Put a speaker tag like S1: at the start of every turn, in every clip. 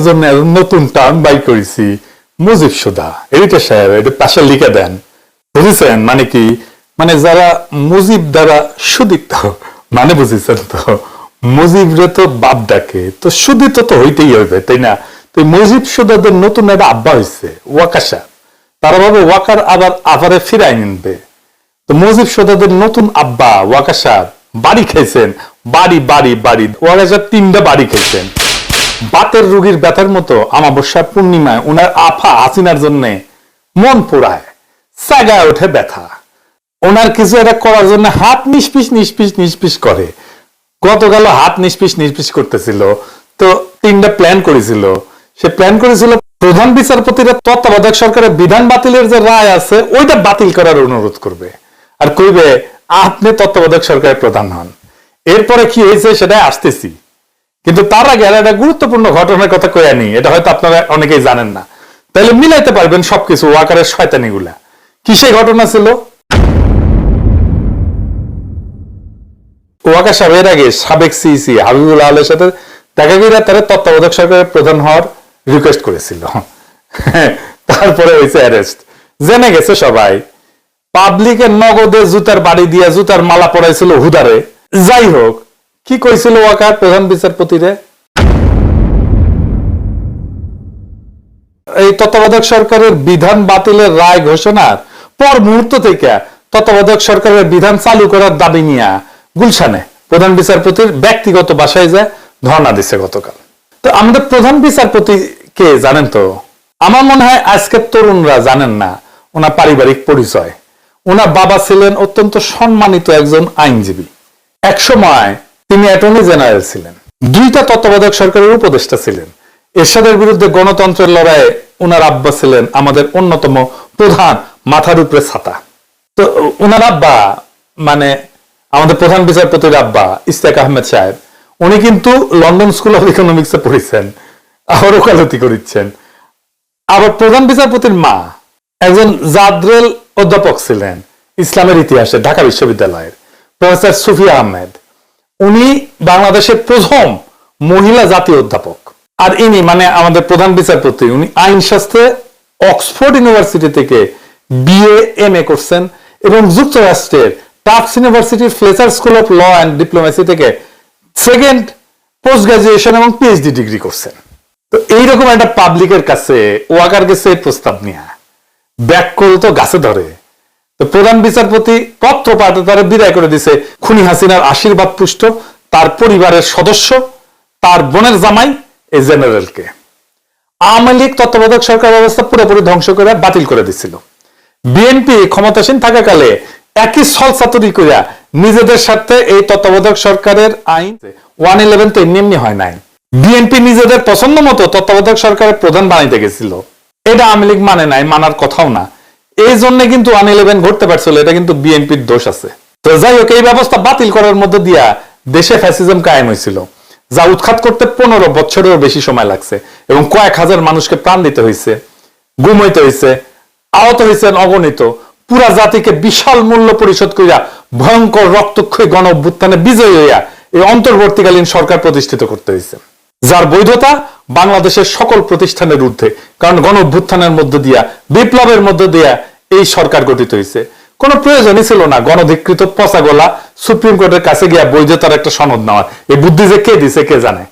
S1: আপনাদের জন্য নতুন টার্ম বাই করেছি। মুজিব সুদা এইটা সাহেব, এটা পাশে লিখে দেন। বুঝেছেন? মানে কি? মানে যারা মুজিব দ্বারা সুদিত মানে বুঝেছেন তো? মুজিবরে তো বাপ ডাকে, তো সুদিত তো হইতেই হইবে তাই না? তো মুজিব সুদাদের নতুন একটা আব্বা হয়েছে ওয়াকাশা। তারা ভাবে ওয়াকার আবার আবারে ফিরাই নিনবে। তো মুজিব সোদাদের নতুন আব্বা, ওয়াকাশার, বাড়ি খেয়েছেন বাড়ি বাড়ি বাড়ি। ওয়াকাশার তিনটা বাড়ি খাইছেন। বাতের রোগীর ব্যথার মতো আমাবস্যা পূর্ণিমায় উনার আফা হাসিনার জন্য মন পোড়ায়, সাগায় ওঠে ব্যথা। ওনার কিছু একটা করার জন্য হাত নিষ্পিস নিষ্পিস নিষ্পিস করে। গতকাল হাত নিষ্পিস নিষ্পিস করতেছিল। তো তিনটা প্ল্যান করেছিল। সে প্ল্যান করেছিল প্রধান বিচারপতির তত্ত্বাবধায়ক সরকারের বিধান বাতিলের যে রায় আছে, ওইটা বাতিল করার অনুরোধ করবে। আর কইবে, আপনি তত্ত্বাবধায়ক সরকারের প্রধান হন। এরপরে কি হয়েছে সেটা আসতেছি। কিন্তু তার আগে আর একটা গুরুত্বপূর্ণ ঘটনার কথা কয়ে নি এটা হয়তো আপনারা অনেকেই জানেন না। তাহলে মিলাইতে পারবেন সবকিছু, ওয়াকারের শয়তানিগুলা। কি সেই ঘটনা ছিল? ওয়াকা সাহেব এর আগে সাবেক সিইসি হাবিবুল আলের সাথে দেখা গিয়ে তারা তত্ত্বাবধায়ক সরকারের প্রধান হওয়ার রিকোয়েস্ট করেছিল। তারপরে হয়েছে অ্যারেস্ট জেনে গেছে সবাই। পাবলিকের নগদে জুতার বাড়ি দিয়ে জুতার মালা পড়াইছিল হুদারে। যাই হোক কি কইছিল ওয়াকার প্রধান বিচারপতিরে এই তত্ত্বাবধায়ক সরকারের বিধান বাতিলের রায় ঘোষণার পর মুহূর্ত থেকে তত্ত্বাবধায়ক সরকারের বিধান চালু করার দাবি নিয়ে গুলশানে প্রধান বিচারপতির ব্যক্তিগত বাসায় যায় ধর্ণা দিছে গতকাল। তো আমাদের প্রধান বিচারপতি কে জানেন তো? আমার মনে হয় আজকের তরুণরা জানেন না। ওনার পারিবারিক পরিচয়। ওনার বাবা ছিলেন অত্যন্ত সম্মানিত একজন আইনজীবী। এক সময় তিনি অ্যাটর্নি জেনারেল ছিলেন। দুইটা তত্ত্বাবধায়ক সরকারের উপদেষ্টা ছিলেন। এরশাদের বিরুদ্ধে গণতন্ত্রের লড়াইয়ে ওনার আব্বা ছিলেন আমাদের অন্যতম প্রধান মাথার উপরে ছাতা। তো ওনার আব্বা মানে আমাদের প্রধান বিচারপতির আব্বা ইস্তাক আহমেদ সাহেব, উনি কিন্তু লন্ডন স্কুল অফ ইকোনমিক্সে পড়েছেন আবার ওকালতি করিচ্ছেন। আবার প্রধান বিচারপতির মা, একজন জাদ্রেল অধ্যাপক ছিলেন, ইসলামের ইতিহাসে, ঢাকা বিশ্ববিদ্যালয়ের, প্রফেসর সুফিয়া আহমেদ। উনি বাংলাদেশের প্রথম মহিলা জাতীয় অধ্যাপক। আর ইনি মানে আমাদের প্রধান বিচারপতি, উনি আইন শাস্ত্রে অক্সফোর্ড ইউনিভার্সিটি থেকে বিএ এম এ করছেন এবং যুক্তরাষ্ট্রের টাফস ইউনিভার্সিটির Fletcher school of law and diplomacy থেকে সেকেন্ড পোস্ট গ্রাজুয়েশন এবং পিএইচডি ডিগ্রি করছেন। তো এইরকম একটা পাবলিকের কাছে ওয়াকার গেছে প্রস্তাব নিয়ে ব্যাক করে তো গাছে ধরে। প্রধান বিচারপতি পত্র পাঠে তারা বিদায় করে দিছে। খুনি হাসিনার আশীর্বাদ পুষ্ট, তার পরিবারের সদস্য, তার বোনের জামাই, এই জেনারেলকে। আওয়ামী লীগ তত্ত্বাবধায়ক সরকার ব্যবস্থা পুরোপুরি ধ্বংস করে বাতিল করে দিছিল। বিএনপি ক্ষমতাসীন থাকাকালে একই সল চাতুরি করিয়া নিজেদের সাথে এই তত্ত্বাবধায়ক সরকারের আইন ওয়ান ইলেভেন তো এমনি হয় নাই। বিএনপি নিজেদের পছন্দ মতো তত্ত্বাবধায়ক সরকারের প্রধান বানাইতে গেছিল। এটা আওয়ামী লীগ মানে নাই, মানার কথাও না। এই জন্য কিন্তু ওয়ান ইলেভেন ঘটতে পারছিল, এটা কিন্তু বিএনপির দোষ আছে। তো যাই হোক, এই ব্যবস্থা বাতিল করার মধ্যে দিয়া দেশে ফ্যাসিজম কায়েম হয়েছিল। যা উৎখাত করতে পনেরো বছরেরও বেশি সময় লাগছে এবং কয়েক হাজার মানুষকে প্রাণ দিতে হয়েছে গুম হয়েছে, আহত হয়েছেন অগণিত। পুরা জাতিকে বিশাল মূল্য পরিশোধ করিয়া ভয়ঙ্কর রক্তক্ষয়ী গণ অভ্যুত্থানে বিজয়ী হইয়া এই অন্তর্বর্তীকালীন সরকার প্রতিষ্ঠিত করতে হয়েছে। যার বৈধতা বাংলাদেশের সকল প্রতিষ্ঠানের ঊর্ধ্বে। কারণ গণ অভ্যুত্থানের মধ্য দিয়া, বিপ্লবের মধ্য দিয়া এই সরকার গঠিত হয়েছে কোনো প্রয়োজনই ছিল না গণধিকৃত পচা গলা সুপ্রিম কোর্টের কাছে গিয়া বৈধতার একটা সনদ নেওয়ার। এই বুদ্ধি যে কে দিছে, কে জানে?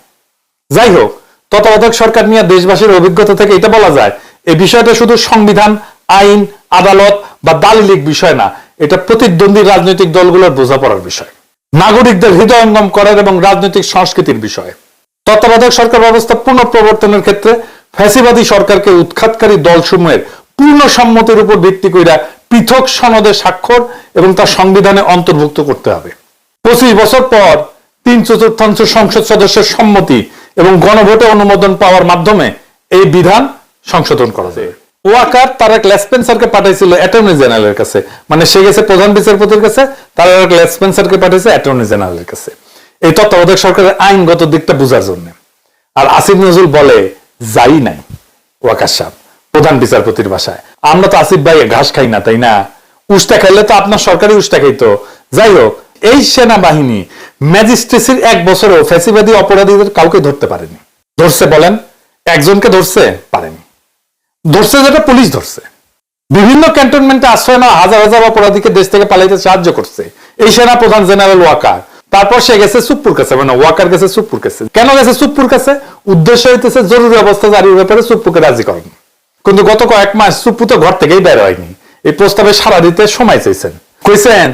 S1: যাই হোক, তত্ত্বাবধায়ক সরকার নিয়ে দেশবাসীর অভিজ্ঞতা থেকে এটা বলা যায়, এই বিষয়টা শুধু সংবিধান, আইন, আদালত বা দালিলিক বিষয় না, এটা প্রতিদ্বন্দ্বী রাজনৈতিক দলগুলোর বোঝাপড়ার বিষয়। নাগরিকদের হৃদয়ঙ্গম করার এবং রাজনৈতিক সংস্কৃতির বিষয়। তত্ত্বাবধায়ক সরকার ব্যবস্থা পুনঃ প্রবর্তনের ক্ষেত্রে ফ্যাসিবাদী সরকারকে উৎখাতকারী দলসমূহের পূর্ণ সম্মতির উপর ভিত্তি কইরা পৃথক সনদে স্বাক্ষর এবং তা সংবিধানে অন্তর্ভুক্ত করতে হবে। পঁচিশ বছর পর তিন চতুর্থাংশ সংসদ সদস্যের সম্মতি এবং গণভোটে অনুমোদন পাওয়ার মাধ্যমে এই বিধান সংশোধন করা যায়। ওয়াকার তারা লেসপেন্সারকে পাঠাইছিল অ্যাটর্নি জেনারেলের কাছে। মানে সে গেছে প্রধান বিচারপতির কাছে, তারা লেসপেন্সারকে পাঠাইছে অ্যাটর্নি জেনারেলের কাছে। এই তত্ত্বাবধায়ক সরকারের আইনগত দিকটা বোঝার জন্য। আর আসিফ নজরুল বলে, যাই নাই ওয়াকার সাহেব, প্রধান বিচারপতির বাসায়। আমরা তো আসিফ ভাই ঘাস খাই না, তাই না? উষ্টা খাইলে তো আপনার সরকারি উষ্টা খাইতো। যাই হোক, এই সেনাবাহিনী ম্যাজিস্ট্রেসির এক বছরেও ফ্যাসিবাদী অপরাধীদের কাউকে ধরতে পারেনি। ধরছে বলেন, একজনকে ধরছে পারেনি। ধরছে যেটা পুলিশ ধরছে। বিভিন্ন ক্যান্টনমেন্টে আশ্রয় নেওয়া হাজার হাজার অপরাধীকে দেশ থেকে পালাইতে সাহায্য করছে। এই সেনা প্রধান জেনারেল ওয়াকার। তারপর সে গেছে সুপ্পুর কাছে মানে ওয়াকার গেছে সুপ্পুর কাছে। কেন গেছে সুপ্পুর কাছে? উদ্দেশ্য হইতেছে জরুরি অবস্থা জারির ব্যাপারে সুপ্পুকে রাজি করেন। কিন্তু গত কয়েক মাস সুপ্পু তো ঘর থেকেই বের হয়নি। এই প্রস্তাবে সারা দিতে সময় চাইছেন। কইছেন,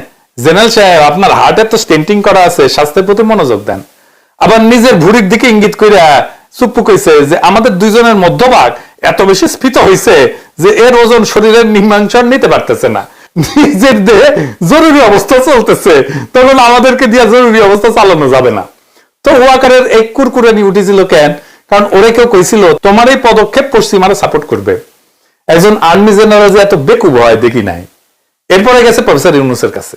S1: জেনারেল সাহেব, আপনার হার্টের তো স্টেন্টিং করা আছে, স্বাস্থ্যের প্রতি মনোযোগ দেন। আবার নিজের ভুড়ির দিকে ইঙ্গিত কইরা সুপ্পু কইছে যে, আমাদের দুইজনের মধ্যভাগ এত বেশি স্ফীত হইছে যে এর ওজন শরীরের নিম্নাংশ আর নিতে পারতেছে না। নিজের দেহে জরুরি অবস্থা চলতেছে। তখন আমাদেরকে দিয়ে জরুরি অবস্থা চালানো যাবে না। তো ওয়াকারের এই কুরকুরানি উঠেছিল কেন? কারণ ওরে কেউ কইছিল, তোমার এই পদক্ষেপ পশ্চিমারা সাপোর্ট করবে। একজন আর্মি জেনারেল যে এত বেকুব হয়, দেখি নাই। এরপরে গেছে প্রফেসর ইউনুসের কাছে।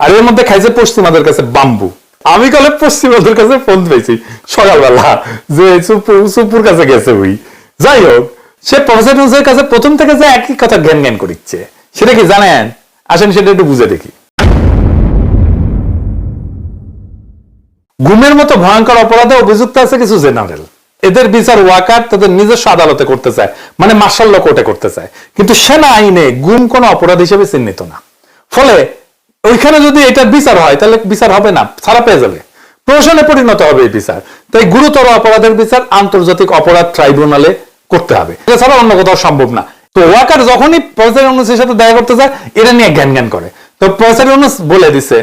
S1: আর এর মধ্যে খাইছে পশ্চিমাদের কাছে বাম্বু আমি কালে পশ্চিমাদের কাছে ফোন পেয়েছি সকালবেলা যে সুপুর সুপুর কাছে গেছে ওই যাই হোক, সে প্রফেসর ইউনুসের কাছে প্রথম থেকে যে একই কথা জ্ঞান জ্ঞান করিচ্ছে। সেটা কি জানেন? আসেন সেটা একটু বুঝে দেখি। গুমের মতো ভয়ঙ্কর অপরাধে অভিযুক্ত আছে কিছু জেনারেল। এদের বিচার ওয়াকার তাদের নিজস্ব আদালতে করতে চায় মানে মার্শাল্ল কোর্টে করতে চায়। কিন্তু সেনা আইনে গুম কোনো অপরাধ হিসেবে চিহ্নিত না। ফলে ওইখানে যদি এটা বিচার হয়, তাহলে বিচার হবে না, ছাড়া পেয়ে যাবে। প্রশাসনে পরিণত হবে এই বিচার। তাই গুরুতর অপরাধের বিচার আন্তর্জাতিক অপরাধ ট্রাইব্যুনালে করতে হবে। এছাড়া অন্য কোথাও সম্ভব না। তো ওয়াকার যখনই প্রফেসর ইউনুসের সাথে দেখা করতে যায় এটা নিয়ে জ্ঞান জ্ঞান করে। তো প্রফেসর ইউনুস বলে দিছে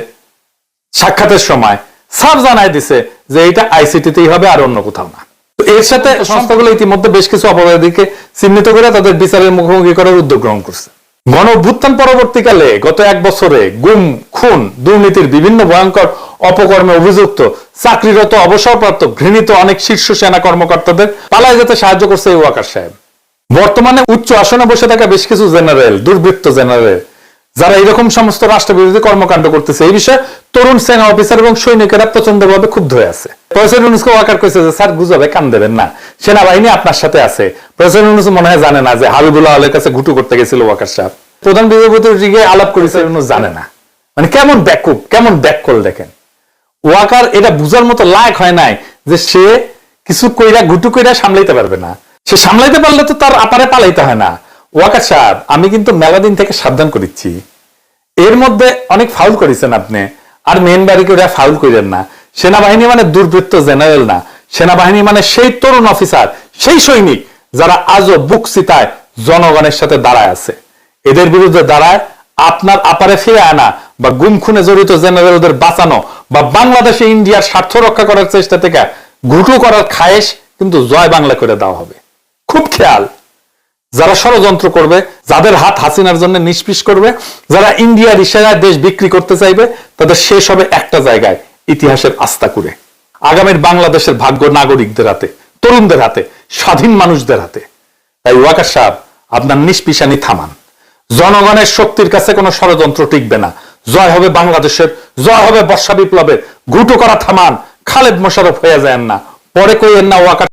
S1: সাক্ষাতের সময় সাফ জানায় দিছে যে এটা আইসিটিতেই হবে আর অন্য কোথাও না। এর সাথে সংস্থাগুলো ইতিমধ্যে বেশ কিছু অপরাধীকে চিহ্নিত করে তাদের বিচারের মুখোমুখি করার উদ্যোগ গ্রহণ করছে। গণ অভ্যুত্থান পরবর্তীকালে গত এক বছরে গুম খুন দুর্নীতির বিভিন্ন ভয়ঙ্কর অপকর্মে অভিযুক্ত চাকরিরত অবসরপ্রাপ্ত ঘৃণিত অনেক শীর্ষ সেনা কর্মকর্তাদের পালায় যেতে সাহায্য করছে ওয়াকার সাহেব। বর্তমানে উচ্চ আসনে বসে থাকা বেশ কিছু জেনারেল, দুর্বৃত্ত জেনারেল, যারা এরকম সমস্ত রাষ্ট্রবিরোধী কর্মকাণ্ড করতেছে। এই বিষয়ে তরুণ সেনা অফিসার এবং সৈনিকেরা প্রচণ্ড ভাবে ক্ষুব্ধ হয়ে আছে। প্রফেসর ইউনুসকে ওয়াকার কইছে যে, স্যার, গুজবে, কান দেবেন না। সেনাবাহিনী আপনার সাথে আছে। প্রফেসর ইউনুস মনে হয় জানে না যে, হাবিবুল্লাহ আলের কাছে ঘুটু করতে গেছিল ওয়াকার সাহেব। প্রধান বিচারপতির দিকে আলাপ করেছে ইউনুস জানে না। মানে কেমন ব্যাকুপ কেমন ব্যাককল দেখেন। ওয়াকার এটা বুঝার মতো লায়ক হয় নাই যে, সে কিছু কইরা, ঘুটু কইরা সামলাইতে পারবে না। সে সামলাইতে পারলে তো তার আপারে পালাইতে হয় না। ওয়াকার সাহেব, আমি কিন্তু মেলা দিন থেকে সাবধান করিচ্ছি। এর মধ্যে অনেক ফাউল করেছেন আপনি। আর মেন বাড়িকে ওরা ফাউল করেন না। সেনাবাহিনী মানে দুর্বৃত্ত জেনারেল না। সেনাবাহিনী মানে সেই তরুণ অফিসার, সেই সৈনিক যারা আজও বুক চিতায় জনগণের সাথে দাঁড়ায় আছে। এদের বিরুদ্ধে দাঁড়ায় আপনার আপারে ফিরে আনা বা গুম খুনে জড়িত জেনারেলদের বাঁচানো বা বাংলাদেশে ইন্ডিয়ার স্বার্থ রক্ষা করার চেষ্টা থেকে ঘুটু করার খায়েশ কিন্তু জয় বাংলা করে দেওয়া হবে। খুব খেয়াল। যারা ষড়যন্ত্র করবে, যাদের হাত হাসিনার জন্য নিষ্পিস করবে, যারা ইন্ডিয়ার ইশারায় দেশ বিক্রি করতে চাইবে, তাদের শেষ হবে একটা জায়গায়, ইতিহাসের আস্থা করে আগামীর বাংলাদেশের ভাগ্য নাগরিকদের হাতে, তরুণদের হাতে, স্বাধীন মানুষদের হাতে। তাই ওয়াকার সাহেব, আপনার নিষ্পিসানি থামান। জনগণের শক্তির কাছে কোনো ষড়যন্ত্র টিকবে না। জয় হবে বাংলাদেশের, জয় হবে বর্ষা বিপ্লবের। ঘুটো করা থামান, খালেদ মোশারফ হয়ে যায় না। পরে কইয়েন না ওয়াকার